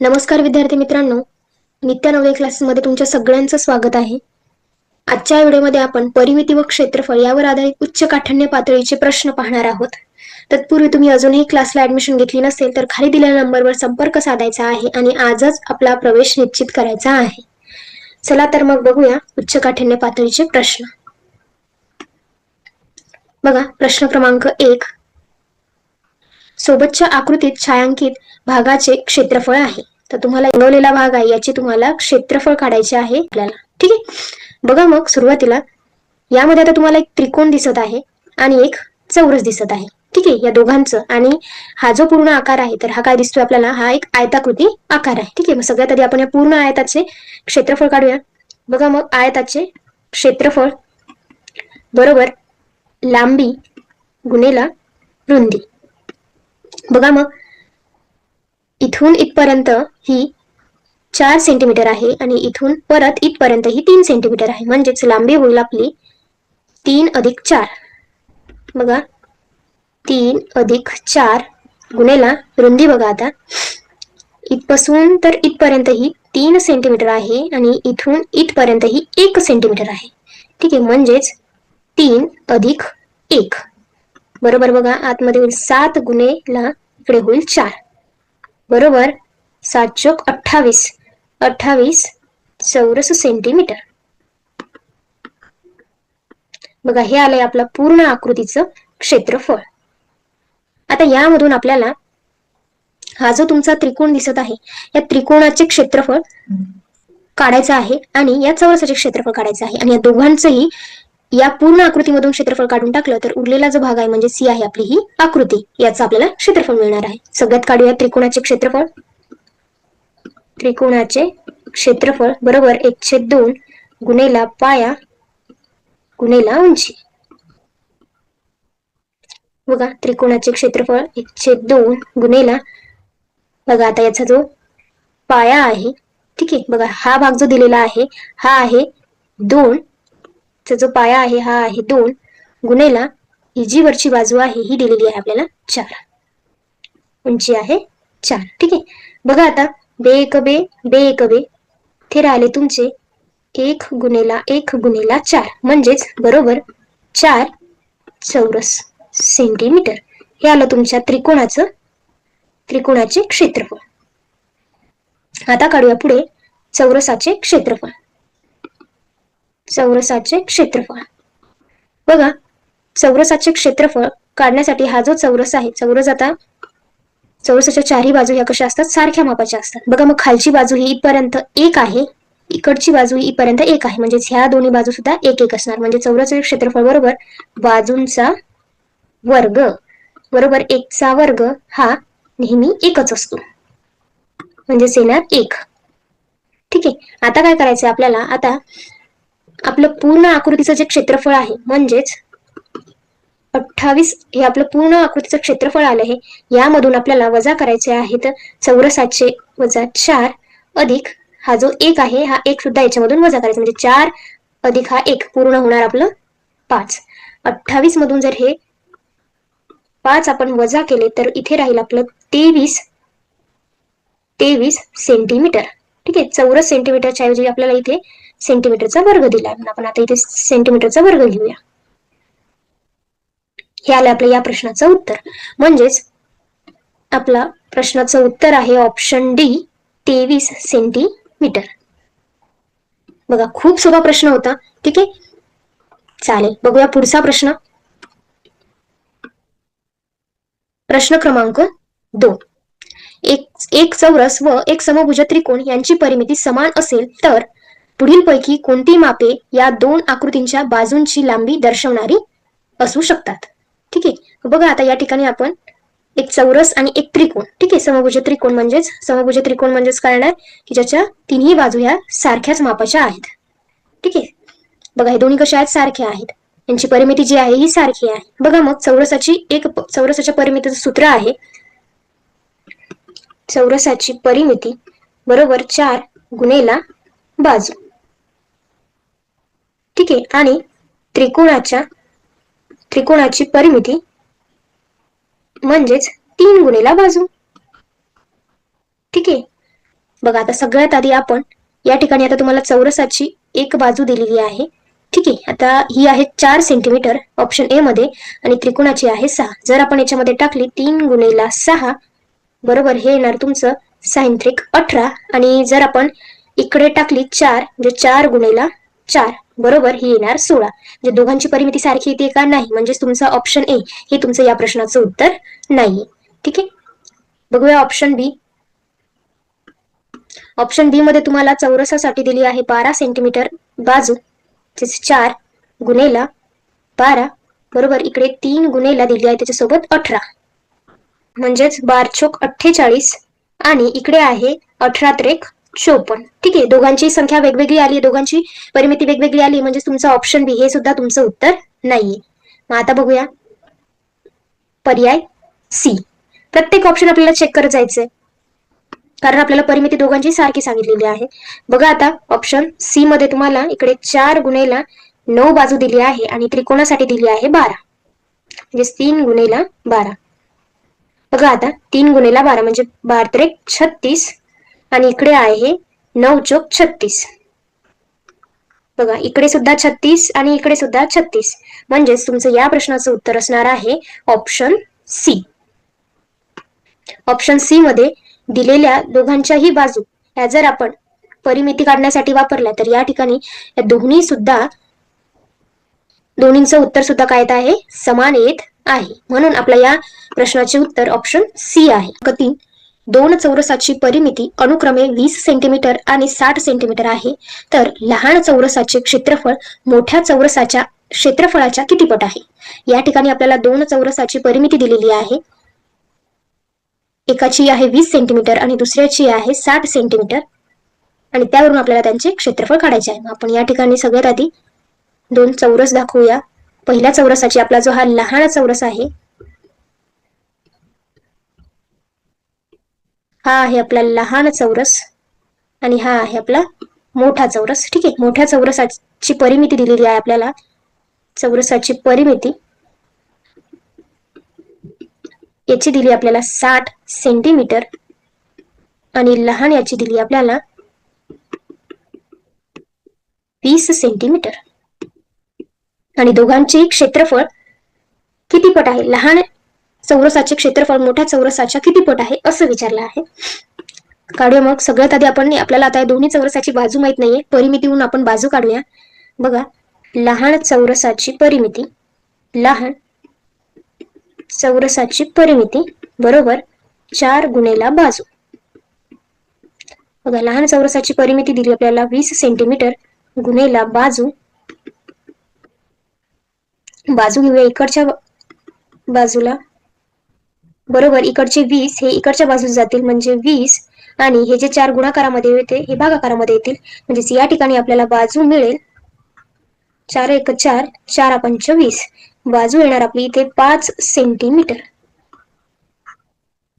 नमस्कार विद्यार्थी मित्रांनो. नित्या नवले क्लासेसमध्ये तुमच्या सगळ्यांचं स्वागत आहे. आजच्या व्हिडिओमध्ये आपण परिमिती व क्षेत्रफळ यावर आधारित उच्च काठिण्य पातळीचे प्रश्न पाहणार आहोत. तत्पूर्वी तुम्ही अजूनही क्लासला ऍडमिशन घेतली नसेल तर खाली दिलेल्या नंबरवर संपर्क साधायचा आहे आणि आजच आपला प्रवेश निश्चित करायचा आहे. चला तर मग बघूया उच्च काठिण्य पातळीचे प्रश्न. बघा प्रश्न क्रमांक एक. सोबतच्या आकृतीत छायांकित भागाचे क्षेत्रफळ आहे. तर तुम्हाला रंगवलेला भाग आहे याचे तुम्हाला क्षेत्रफळ काढायचे आहे आपल्याला. ठीक आहे? बघा मग सुरुवातीला. यामध्ये आता तुम्हाला एक त्रिकोण दिसत आहे आणि एक चौरस दिसत आहे. ठीक आहे? या दोघांचं. आणि हा जो पूर्ण आकार आहे तर हा काय दिसतोय आपल्याला? हा एक आयताकृती आकार आहे. ठीक आहे? मग सगळ्यात आधी आपण या पूर्ण आयताचे क्षेत्रफळ काढूया. बघा मग आयताचे क्षेत्रफळ बरोबर लांबी गुणेला रुंदी. बघा मग. इथून इथपर्यंत ही चार सेंटीमीटर आहे आणि इथून परत इथपर्यंत ही तीन सेंटीमीटर आहे. म्हणजेच लांबी होईल आपली तीन अधिक चार. बघा. तीन अधिक चार गुणेला रुंदी बघा आता. इथपासून तर इथपर्यंत ही तीन सेंटीमीटर आहे आणि इथून इथपर्यंत ही एक सेंटीमीटर आहे. ठीक आहे म्हणजेच तीन अधिक एक. बरोबर बघा आतमध्ये होईल सात गुणेला इकडे होईल चार. बरोबर? सात चोक अठ्ठावीस. अठ्ठावीस चौरस सेंटीमीटर. बघा हे आलंय आपलं पूर्ण आकृतीचं क्षेत्रफळ. आता यामधून आपल्याला हा जो तुमचा त्रिकोण दिसत आहे या त्रिकोणाचे क्षेत्रफळ काढायचं आहे आणि या चौरसाचे क्षेत्रफळ काढायचं आहे. आणि या दोघांचंही या पूर्ण आकृतीमधून क्षेत्रफळ काढून टाकलं तर उरलेला जो भाग आहे म्हणजे सी आहे आपली ही आकृती याचं आपल्याला क्षेत्रफळ मिळणार आहे. सगळ्यात काढूया त्रिकोणाचे क्षेत्रफळ. त्रिकोणाचे क्षेत्रफळ बरोबर एकशे दोन गुणेला पाया गुणेला उंची. बघा त्रिकोणाचे क्षेत्रफळ एकशे दोन गुणेला बघा आता याचा जो पाया आहे ठीक आहे बघा हा भाग जो दिलेला आहे हा आहे दोन चा जो पाया आहे हा आहे दोन. गुन्हेला ही जी वरची बाजू आहे ही दिलेली आहे आपल्याला चार. उंची आहे चार. ठीक आहे? बघा आता बे एक बे बे एक बे. ते राहिले तुमचे एक गुणेला एक गुणेला चार. म्हणजेच बरोबर चार चौरस सेंटीमीटर. हे आलं तुमच्या त्रिकोणाचं त्रिकोणाचे क्षेत्रफळ. आता काढूया पुढे. चौरसाचे क्षेत्रफळ. चौरसाचे क्षेत्रफळ. बघा चौरसाचे क्षेत्रफळ काढण्यासाठी हा जो चौरस आहे चौरस आता चौरसाच्या चारही बाजू ह्या कशा असतात? सारख्या मापाच्या असतात. बघा मग खालची बाजू ही इथपर्यंत एक आहे इकडची बाजू ही इथपर्यंत एक आहे. म्हणजे ह्या दोन्ही बाजू सुद्धा एक एक असणार. म्हणजे चौरसाचे क्षेत्रफळ बरोबर बाजूंचा वर्ग बरोबर एकचा वर्ग हा नेहमी एकच असतो. म्हणजेच येणार एक. ठीक आहे. आता काय करायचं आपल्याला? आता आपलं पूर्ण आकृतीचं जे क्षेत्रफळ आहे म्हणजेच अठ्ठावीस हे आपलं पूर्ण आकृतीचं क्षेत्रफळ आलं आहे यामधून आपल्याला वजा करायचे आहेत चौरसाचे वजा चार अधिक हा जो एक आहे हा एक सुद्धा याच्यामधून वजा करायचा म्हणजे चार अधिक हा एक पूर्ण होणार आपलं पाच. अठ्ठावीस मधून जर हे पाच आपण वजा केले तर इथे राहील आपलं तेवीस तेवीस सेंटीमीटर. ठीक आहे? चौरस सेंटीमीटरच्या ऐवजी आपल्याला इथे सेंटीमीटरचा वर्ग दिला म्हणून आपण आता इथे सेंटीमीटरचा वर्ग लिहूया. हे आलं आपलं या प्रश्नाचं उत्तर. म्हणजेच आपला प्रश्नाचं उत्तर आहे ऑप्शन डी तेवीस सेंटीमीटर बघा खूप सोपा प्रश्न होता. ठीक आहे? चालेल बघूया पुढचा प्रश्न. प्रश्न क्रमांक दोन. एक एक चौरस व एक समभुज त्रिकोण यांची परिमिती समान असेल तर पुढीलपैकी कोणती मापे या दोन आकृतींच्या बाजूंची लांबी दर्शवणारी असू शकतात? ठीक? आहे बघा आता या ठिकाणी आपण एक चौरस आणि एक त्रिकोण. ठीक? आहे समभुज त्रिकोण म्हणजेच समभुज त्रिकोण म्हणजेच काय की ज्याच्या तिन्ही बाजू ह्या सारख्याच मापाच्या आहेत. ठीक? आहे बघा हे दोन्ही कशा आहेत? सारख्या आहेत. यांची परिमिती जी आहे ही सारखी आहे. बघा मग चौरसाची एक चौरसाच्या परिमितीचं सूत्र आहे. चौरसाची परिमिती बरोबर चार गुणेला बाजू. ठीक आहे आणि त्रिकोणाच्या त्रिकोणाची परिमिती म्हणजेच तीन गुणेला बाजू. ठीक? आहे बघा आता सगळ्यात आधी आपण या ठिकाणी आता तुम्हाला चौरसाची एक बाजू दिलेली आहे. ठीक? आहे आता ही आहे चार सेंटीमीटर ऑप्शन ए मध्ये आणि त्रिकोणाची आहे सहा. जर आपण याच्यामध्ये टाकली तीन गुणेला सहा बरोबर हे येणार तुमचं सायंत्रिक अठरा. आणि जर आपण इकडे टाकली चार म्हणजे चार गुणेला चार. बरोबर ही येणार सोळा. म्हणजे दोघांची परिमिती सारखी येते का? नाही. म्हणजेच तुमचं ऑप्शन ए हे तुमचं या प्रश्नाचं उत्तर नाही ठीक आहे? बघूया ऑप्शन बी ऑप्शन बी मध्ये तुम्हाला चौरसासाठी दिली आहे बारा सेंटीमीटर बाजू. चार गुन्हेला बारा. बरोबर इकडे तीन गुन्हेला दिली आहे त्याच्यासोबत अठरा. म्हणजेच बारचोक अठ्ठेचाळीस आणि इकडे आहे अठरा त्रेक चोपन्न ठीक आहे दोघांची संख्या वेगवेगळी आली दोघांची परिमिती वेगवेगळी आली म्हणजे तुमचं ऑप्शन बी हे सुद्धा तुमचं उत्तर नाहीये. मग आता बघूया. पर्याय सी प्रत्येक ऑप्शन आपल्याला चेक करत जायचंय. कारण आपल्याला परिमिती दोघांची सारखी सांगितलेली आहे. बघा आता ऑप्शन सी मध्ये तुम्हाला इकडे चार गुणेला नऊ बाजू दिली आहे आणि त्रिकोणासाठी दिली आहे बारा. म्हणजे तीन गुणेला बारा. बघा आता तीन गुणेला बारा म्हणजे बार त्रेक छत्तीस आणि इकडे आहे नऊ चोक छत्तीस. बघा इकडे सुद्धा छत्तीस आणि इकडे सुद्धा छत्तीस. म्हणजेच तुमचं या प्रश्नाचं उत्तर असणार आहे ऑप्शन सी ऑप्शन सी मध्ये दिलेल्या दोघांच्याही बाजू या जर आपण परिमिती काढण्यासाठी वापरल्या तर या ठिकाणी या दोन्ही सुद्धा दोन्हींचं उत्तर सुद्धा काय येत आहे? समान येत आहे. म्हणून आपल्या या प्रश्नाचे उत्तर ऑप्शन सी आहे. तीन दोन चौरसाची परिमिती अनुक्रमे वीस सेंटीमीटर आणि साठ सेंटीमीटर आहे. तर लहान चौरसाचे क्षेत्रफळ मोठ्या चौरसाच्या क्षेत्रफळाच्या कितीपट आहे? या ठिकाणी आपल्याला दोन चौरसाची परिमिती दिलेली आहे. एकाची आहे वीस सेंटीमीटर आणि दुसऱ्याची आहे साठ सेंटीमीटर आणि त्यावरून आपल्याला त्यांचे क्षेत्रफळ काढायचे आहे. आपण या ठिकाणी सगळ्यात आधी दोन चौरस दाखवूया. पहिल्या चौरसाची आपला जो हा लहान चौरस आहे हा आहे आपला लहान चौरस आणि हा आहे आपला मोठा चौरस. ठीक आहे? मोठ्या चौरसाची परिमिती दिलेली आहे आपल्याला. चौरसाची परिमिती याची दिली आपल्याला साठ सेंटीमीटर आणि लहान याची दिली आपल्याला वीस सेंटीमीटर. आणि दोघांचे क्षेत्रफळ किती पट आहे? लहान चौरसाचे क्षेत्रफळ मोठ्या चौरसाच्या किती पट आहे असं विचारलं आहे. काढूया मग. सगळ्यात आधी आपण आपल्याला आता दोन्ही चौरसाची बाजू माहीत नाहीये. परिमितीहून आपण बाजू काढूया. बघा लहान चौरसाची परिमिती लहान चौरसाची परिमिती बरोबर चार गुणेला बाजू. बघा लहान चौरसाची परिमिती दिली आपल्याला वीस सेंटीमीटर गुणेला बाजू. बाजू घेऊया इकडच्या बाजूला. बरोबर इकडचे वीस हे इकडच्या बाजूस जातील म्हणजे वीस आणि हे जे चार गुणाकारामध्ये येते हे भागाकारामध्ये येतील. म्हणजेच या ठिकाणी आपल्याला बाजू मिळेल. चार एक चार चार पंच वीस बाजू येणार आपली इथे पाच सेंटीमीटर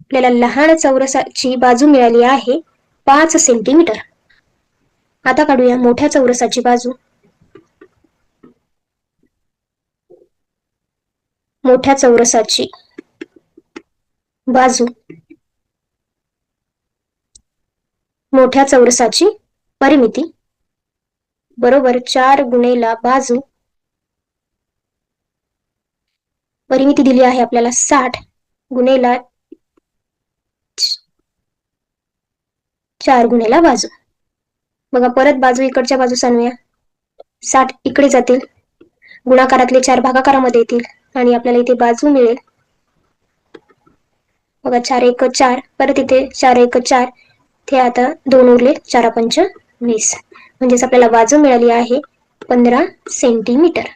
आपल्याला लहान चौरसाची बाजू मिळाली आहे पाच सेंटीमीटर आता काढूया मोठ्या चौरसाची बाजू. मोठ्या चौरसाची. बाजू. मोठ्या चौरसाची परिमिती. बरोबर चार गुणेला बाजू. परिमिती दिली आहे आपल्याला साठ गुणेला चार गुणेला बाजू. बघा परत बाजू इकडच्या बाजूस आणूया. साठ इकडे जातील. गुणाकारातले चार भागाकारामध्ये येतील आणि आपल्याला इथे बाजू मिळेल. बघा चार एक चार. परत इथे चार एक चार. ते आता दोन उरले चार पंच वीस. म्हणजेच आपल्याला बाजू मिळाली आहे पंधरा सेंटीमीटर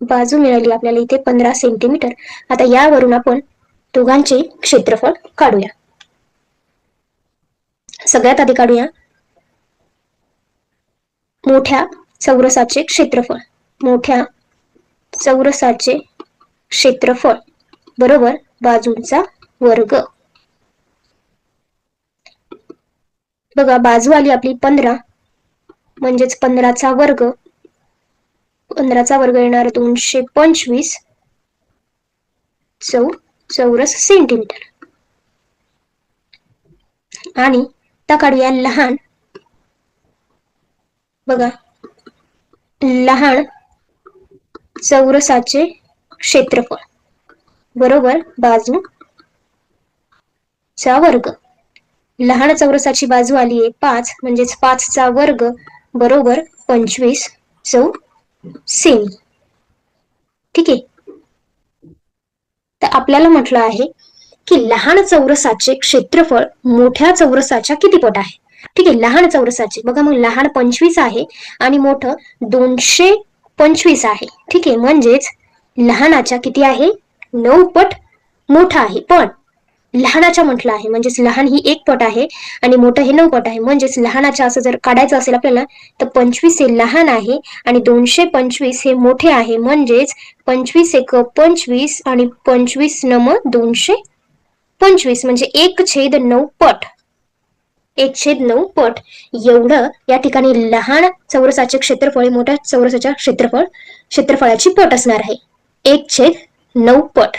बाजू मिळाली आपल्याला इथे पंधरा सेंटीमीटर आता यावरून आपण दोघांचे क्षेत्रफळ काढूया. सगळ्यात आधी काढूया. मोठ्या चौरसाचे क्षेत्रफळ. मोठ्या चौरसाचे क्षेत्रफळ. बरोबर? बाजूंचा वर्ग. बघा बाजू आली आपली पंधरा म्हणजेच पंधराचा वर्ग. पंधराचा वर्ग येणार दोनशे पंचवीस. चौ चौरस सेंटीमीटर. आणि आता काढूया लहान. बघा लहान चौरसाचे क्षेत्रफळ. बरोबर बाजू. चा वर्ग. लहान चौरसाची बाजू आली आहे पाच म्हणजेच पाचचा वर्ग बरोबर पंचवीस चौ सेमी. ठीक आहे? तर आपल्याला म्हटलं आहे की लहान चौरसाचे क्षेत्रफळ मोठ्या चौरसाच्या किती पट आहे? ठीक आहे लहान चौरसाचे. बघा मग लहान पंचवीस आहे आणि मोठं दोनशे पंचवीस आहे. ठीक आहे म्हणजेच लहानाच्या किती आहे? नऊ पट मोठा आहे. पण लहानाच्या म्हटलं आहे. म्हणजेच लहान ही एक पट आहे आणि मोठं हे नऊ पट आहे. म्हणजेच लहानाच्या असं जर काढायचं असेल आपल्याला तर पंचवीस हे लहान आहे आणि दोनशे पंचवीस हे मोठे आहे. म्हणजेच पंचवीस एक पंचवीस आणि पंचवीस नम दोनशे पंचवीस. म्हणजे एक छेद नऊ पट. एक छेद नऊ पट. एवढं या ठिकाणी लहान चौरसाचे क्षेत्रफळ मोठ्या चौरसाच्या क्षेत्रफळ क्षेत्रफळाची पट असणार आहे. एक छेद नऊ पट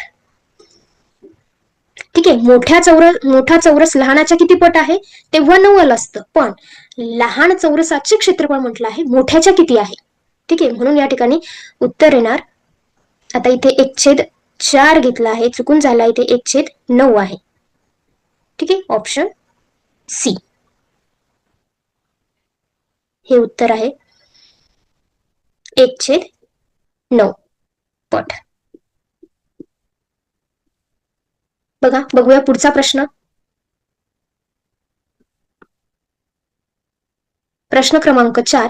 ठीक? आहे मोठ्या चौरस मोठा चौरस लहानाच्या किती पट आहे? तेव्हा नऊ असतं. पण लहान चौरसाचे क्षेत्रफळ म्हटलं आहे मोठ्याच्या किती आहे? ठीक? आहे म्हणून या ठिकाणी उत्तर येणार. आता इथे एक छेद चार घेतला आहे. चुकून झाला इथे एक छेद नऊ आहे. ठीक? आहे ऑप्शन सी. हे उत्तर आहे. एक छेद नऊ पट. बघा बघूया पुढचा प्रश्न. प्रश्न क्रमांक चार.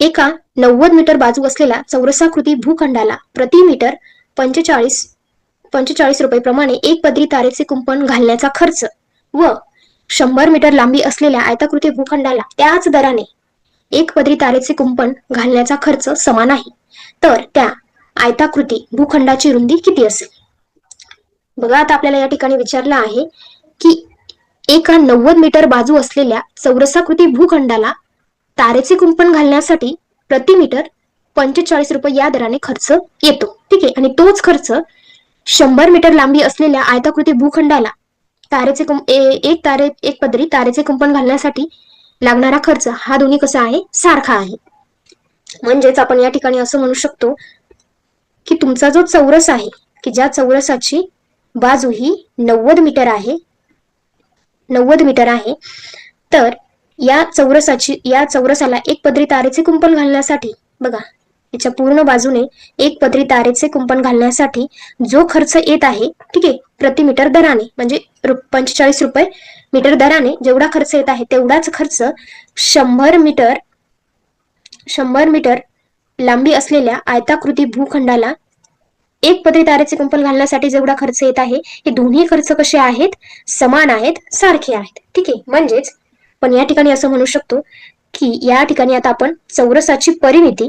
एका नव्वद मीटर बाजू असलेल्या चौरसाकृती भूखंडाला प्रति मीटर पंचेचाळीस पंचेचाळीस रुपये प्रमाणे एक पदरी तारेचे कुंपण घालण्याचा खर्च व शंभर मीटर लांबी असलेल्या आयताकृती भूखंडाला त्याच दराने एक पदरी तारेचे कुंपण घालण्याचा खर्च समान आहे. तर त्या आयताकृती भूखंडाची रुंदी किती असेल? बघा आता आपल्याला या ठिकाणी विचारलं आहे की एका नव्वद मीटर बाजू असलेल्या चौरसाकृती भूखंडाला तारेचे कुंपण घालण्यासाठी प्रति मीटर पंचेचाळीस रुपये या दराने खर्च येतो. ठीक आहे? आणि तोच खर्च शंभर मीटर लांबी असलेल्या आयताकृती भूखंडाला तारेचे कुंप एक तारे एक पदरी तारेचे कुंपण घालण्यासाठी लागणारा खर्च हा दोन्ही कसा आहे? सारखा आहे. म्हणजेच आपण या ठिकाणी असं म्हणू शकतो की तुमचा जो चौरस आहे की ज्या चौरसाची बाजू ही नव्वद मीटर आहे. नव्वद मीटर आहे. तर या चौरसाची या चौरसाला एक पदरी तारेचे कुंपण घालण्यासाठी बघा याच्या पूर्ण बाजूने एक पदरी तारेचे कुंपण घालण्यासाठी जो खर्च येत आहे ठीक आहे प्रति मीटर दराने म्हणजे पंचेचाळीस रुपये मीटर दराने जेवढा खर्च येत आहे तेवढाच खर्च शंभर मीटर शंभर मीटर लांबी असलेल्या आयताकृती भूखंडाला एक पदरी तारेचे कुंपण घालण्यासाठी जेवढा खर्च येत आहे हे दोन्ही खर्च कसे आहेत? समान आहेत सारखे आहेत. ठीक आहे? म्हणजेच पण या ठिकाणी असं म्हणू शकतो की या ठिकाणी आता आपण चौरसाची परिमिती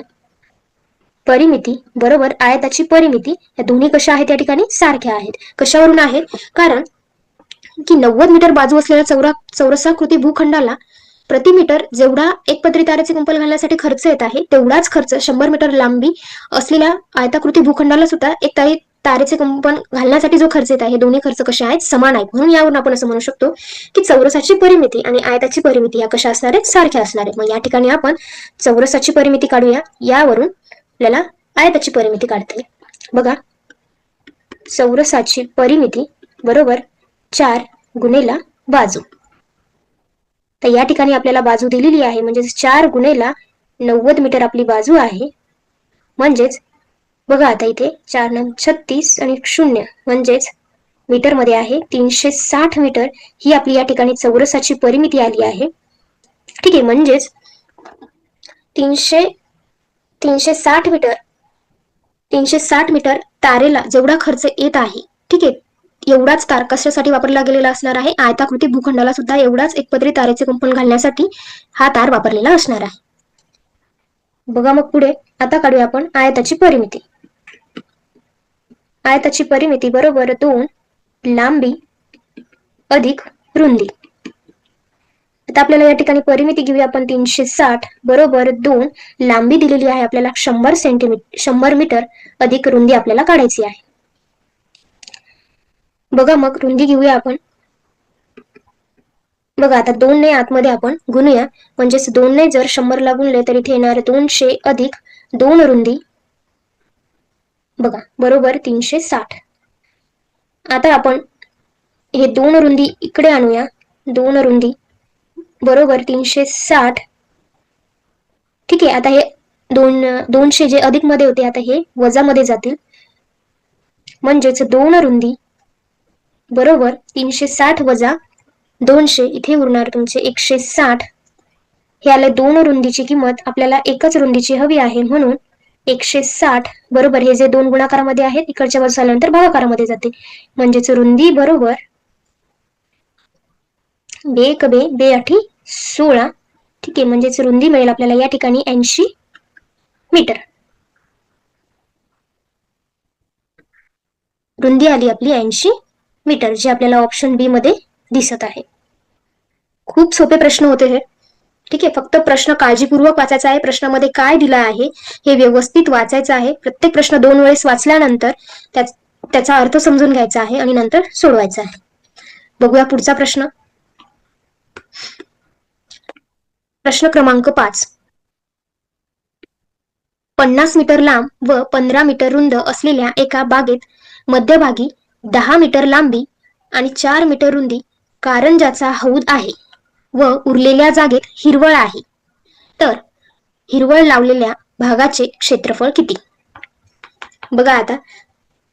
परिमिती बरोबर आयताची परिमिती या दोन्ही कशा आहेत या ठिकाणी? सारख्या आहेत. कशावरून आहेत? कारण की नव्वद मीटर बाजू असलेल्या चौरा चौरसाकृती भूखंडाला प्रति मीटर जेवढा एक पदरी तारेचे कुंपल घालण्यासाठी खर्च येत आहे तेवढाच खर्च शंभर मीटर लांबी असलेल्या आयताकृती भूखंडाला सुद्धा एक तारे तारेचे कुंपण घालण्यासाठी जो खर्च येत आहे दोन्ही खर्च कसे आहेत समान आहेत. म्हणून यावरून आपण असं म्हणू शकतो की चौरसाची परिमिती आणि आयताची परिमिती या कशा असणार आहेत सारख्या असणार आहेत. मग या ठिकाणी आपण चौरसाची परिमिती काढूया. यावरून आपल्याला आयताची परिमिती काढता येईल. बघा चौरसाची परिमिती बरोबर चार गुणेला बाजू. तर या ठिकाणी आपल्याला बाजू दिलेली आहे. म्हणजेच चार गुणेला नव्वद मीटर आपली बाजू आहे. म्हणजेच बघा आता इथे चार नऊ छत्तीस आणि शून्य म्हणजेच मीटरमध्ये आहे. तीनशे साठ मीटर ही आपली या ठिकाणी चौरसाची परिमिती आली आहे. ठीक आहे म्हणजेच तीनशे तीनशे साठ मीटर तीनशे साठ मीटर तारेला जेवढा खर्च येत आहे. ठीक आहे एवढाच तार कशासाठी वापरला गेलेला असणार आहे. आयताकृती भूखंडाला सुद्धा एवढाच एक पदरी तारेचे कुंपण घालण्यासाठी हा तार वापरलेला असणार आहे. बघा मग पुढे आता काढूया आपण आयताची परिमिती. आयताची परिमिती बरोबर दोन लांबी अधिक रुंदी. आता आपल्याला या ठिकाणी परिमिती घेऊया आपण तीनशे साठ बरोबर दोन लांबी दिलेली आहे. आपल्याला शंभर सेंटीमीटर शंभर मीटर अधिक रुंदी आपल्याला काढायची आहे. बघा मग रुंदी घेऊया आपण. बघा आता दोन ने आतमध्ये आपण गुणूया. म्हणजेच दोन ने जर शंभरला गुणले तर इथे येणार दोनशे अधिक दोन रुंदी. बघा बरोबर तीनशे साठ. आता आपण हे दोन रुंदी इकडे आणूया. दोन रुंदी बरोबर तीनशे साठ. ठीक आहे आता हे दोन दोनशे जे अधिकमध्ये होते आता हे वजामध्ये जातील. म्हणजेच दोन रुंदी बरोबर तीनशे साठ वजा दोनशे इथे उरणार तुमचे एकशे साठ. हे आलं दोन रुंदीची किंमत आपल्याला एकच रुंदीची हवी आहे म्हणून एकशे साठ बरोबर हे जे दोन गुणाकारामध्ये आहेत इकडच्या बाजूस आल्यानंतर भागाकारामध्ये जाते. म्हणजेच रुंदी बरोबर बे कबे बे आठी सोळा. ठीक आहे म्हणजेच रुंदी मिळेल आपल्याला या ठिकाणी ऐंशी मीटर. रुंदी आली आपली ऐंशी. मीटर जे आपल्याला ऑप्शन बी मध्ये दिसत आहे. खूप सोपे प्रश्न होते हे. ठीक आहे फक्त प्रश्न काळजीपूर्वक वाचायचा आहे. प्रश्नामध्ये काय दिलं आहे हे व्यवस्थित वाचायचं आहे. प्रत्येक प्रश्न दोन वेळेस वाचल्यानंतर त्याचा अर्थ समजून घ्यायचा आहे आणि नंतर सोडवायचा आहे. बघूया पुढचा प्रश्न. प्रश्न क्रमांक पाच. पन्नास मीटर लांब व पंधरा मीटर रुंद असलेल्या एका बागेत मध्यभागी दहा मीटर लांबी आणि चार मीटर रुंदी कारंजाचा हौद आहे व उरलेल्या जागेत हिरवळ आहे. तर हिरवळ लावलेल्या भागाचे क्षेत्रफळ किती? बघा आता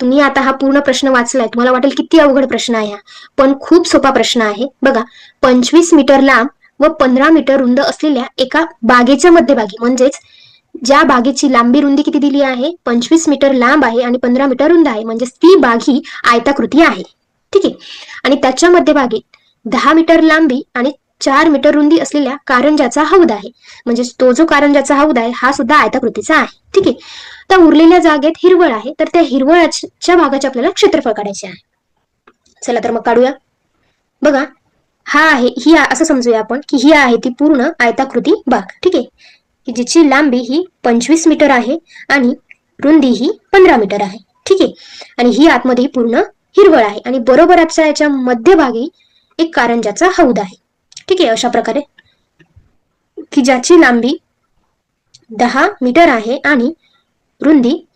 तुम्ही आता हा पूर्ण प्रश्न वाचलाय. तुम्हाला वाटेल किती अवघड प्रश्न आहे हा. पण खूप सोपा प्रश्न आहे. बघा पंचवीस मीटर लांब व पंधरा मीटर रुंद असलेल्या एका बागेच्या मध्यभागी म्हणजेच ज्या बागेची लांबी रुंदी किती दिली आहे? पंचवीस मीटर लांब आहे आणि पंधरा मीटर रुंद आहे. म्हणजे ती बाग ही आयताकृती आहे. ठीक आहे? आणि त्याच्या मध्यभागी दहा मीटर लांबी आणि चार मीटर रुंदी असलेल्या कारंजाचा हौद आहे. म्हणजे तो जो कारंजाचा हौद आहे हा सुद्धा आयताकृतीचा आहे. ठीक आहे? तर उरलेल्या जागेत हिरवळ आहे तर त्या हिरवळाच्या भागाचे आपल्याला क्षेत्रफळ काढायचे आहे. चला तर मग काढूया. बघा हा आहे ही असं समजूया आपण की ही आहे ती पूर्ण आयताकृती बाग. ठीक आहे? की जिची लांबी ही पंचवीस मीटर आहे आणि रुंदी ही पंधरा मीटर आहे. ठीक आहे? आणि ही आतमध्ये पूर्ण हिरवळ आहे आणि बरोबरच्या याच्या मध्यभागी एक कारंजाचा हौद आहे. ठीक आहे? अशा प्रकारे. की ज्याची लांबी दहा मीटर आहे आणि रुंदी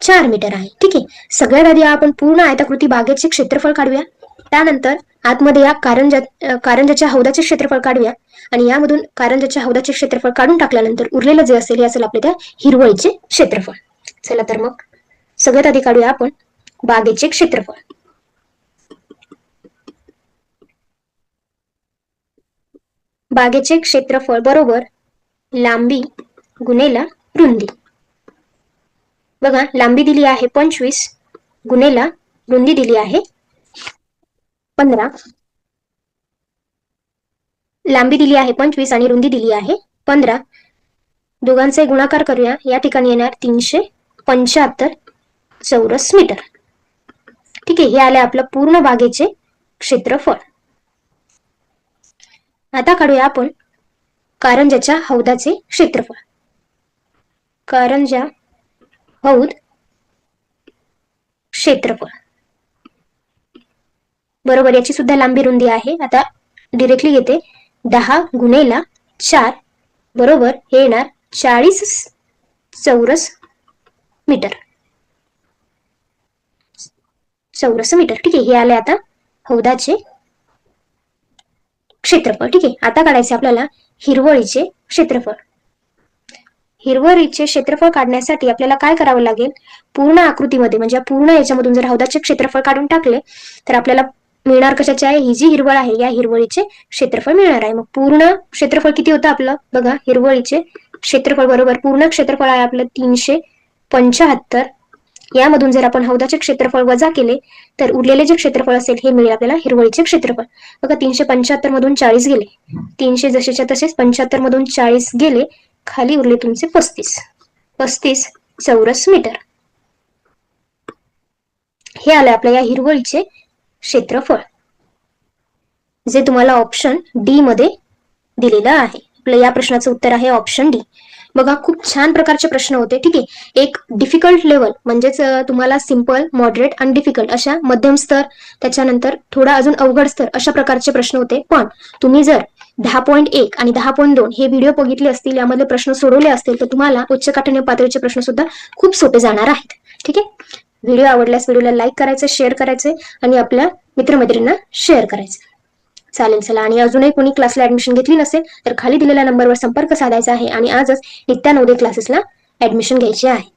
चार मीटर आहे. ठीक आहे? सगळ्यात आधी आपण पूर्ण आयताकृती बागेचे क्षेत्रफळ काढूया. त्यानंतर आतमध्ये या कारंजा कारंजाच्या हौदाचे क्षेत्रफळ काढूया. आणि यामधून कारंजाच्या हौदाचे क्षेत्रफळ काढून टाकल्यानंतर उरलेलं जे असेल हे असेल आपल्या त्या हिरवळीचे क्षेत्रफळ. चला तर मग सगळ्यात आधी काढूया आपण बागेचे क्षेत्रफळ. बागेचे क्षेत्रफळ बरोबर लांबी गुन्हेला रुंदी. बघा लांबी दिली आहे पंचवीस गुन्हेला रुंदी दिली आहे पंधरा. लांबी दिली आहे पंचवीस आणि रुंदी दिली आहे पंधरा. दोघांचे गुणाकार करूया. या ठिकाणी येणार तीनशे पंच्याहत्तर चौरस मीटर. ठीक आहे हे आले आपलं पूर्ण बागेचे क्षेत्रफळ. आता काढूया आपण कारंजाच्या हौदाचे क्षेत्रफळ. कारंजा हौद क्षेत्रफळ. बरोबर याची सुद्धा लांबी रुंदी आहे. आता डिरेक्टली येते. दहा गुणेला चार बरोबर हे येणार चाळीस चौरस मीटर. चौरस मीटर ठीक आहे. हे आले आता हौदाचे क्षेत्रफळ ठीक आहे. आता काढायचे आपल्याला हिरवळीचे क्षेत्रफळ. हिरवळीचे क्षेत्रफळ काढण्यासाठी आपल्याला काय करावं लागेल? पूर्ण आकृतीमध्ये म्हणजे पूर्ण याच्यामधून जर हौदाचे क्षेत्रफळ काढून टाकले तर आपल्याला मिळणार कशाचे आहे? ही जी हिरवळ आहे या हिरवळीचे क्षेत्रफळ मिळणार आहे. मग पूर्ण क्षेत्रफळ किती होतं आपलं? बघा हिरवळीचे क्षेत्रफळ बरोबर पूर्ण क्षेत्रफळ आहे आपलं तीनशे पंचाहत्तर. यामधून जर आपण हौदाचे क्षेत्रफळ वजा केले तर उरलेले जे क्षेत्रफळ असेल हे मिळेल आपल्याला हिरवळीचे क्षेत्रफळ. बघा तीनशे पंच्याहत्तर मधून चाळीस गेले. तीनशे जसेच्या तसेच पंच्याहत्तर मधून चाळीस गेले खाली उरले तुमचे पस्तीस. पस्तीस चौरस मीटर. हे आलं आपल्या या हिरवळीचे क्षेत्रफळ जे तुम्हाला ऑप्शन डी मध्ये दिलेलं आहे. आपलं या प्रश्नाचं उत्तर आहे ऑप्शन डी बघा खूप छान प्रकारचे प्रश्न होते. ठीक आहे. एक डिफिकल्ट लेवल म्हणजेच तुम्हाला सिंपल मॉडरेट आणि डिफिकल्ट अशा मध्यम स्तर त्याच्यानंतर थोडा अजून अवघड स्तर अशा प्रकारचे प्रश्न होते. पण तुम्ही जर दहा पॉईंट एक आणि दहा पॉईंट दोन हे व्हिडिओ बघितले असतील यामधले प्रश्न सोडवले असतील तर तुम्हाला उच्च काठिण्य पातळीचे प्रश्न सुद्धा खूप सोपे जाणार आहेत. ठीक आहे? व्हिडिओ आवडल्यास व्हिडिओला लाईक करायचं शेअर करायचे आणि आपल्या मित्रमैत्रिणींना शेअर करायचं. चालेल चला. आणि अजूनही कोणी क्लासला ऍडमिशन घेतली नसेल तर खाली दिलेल्या नंबरवर संपर्क साधायचा आहे आणि आजच नित्यानवदे क्लासेसला ऍडमिशन घ्यायची आहे.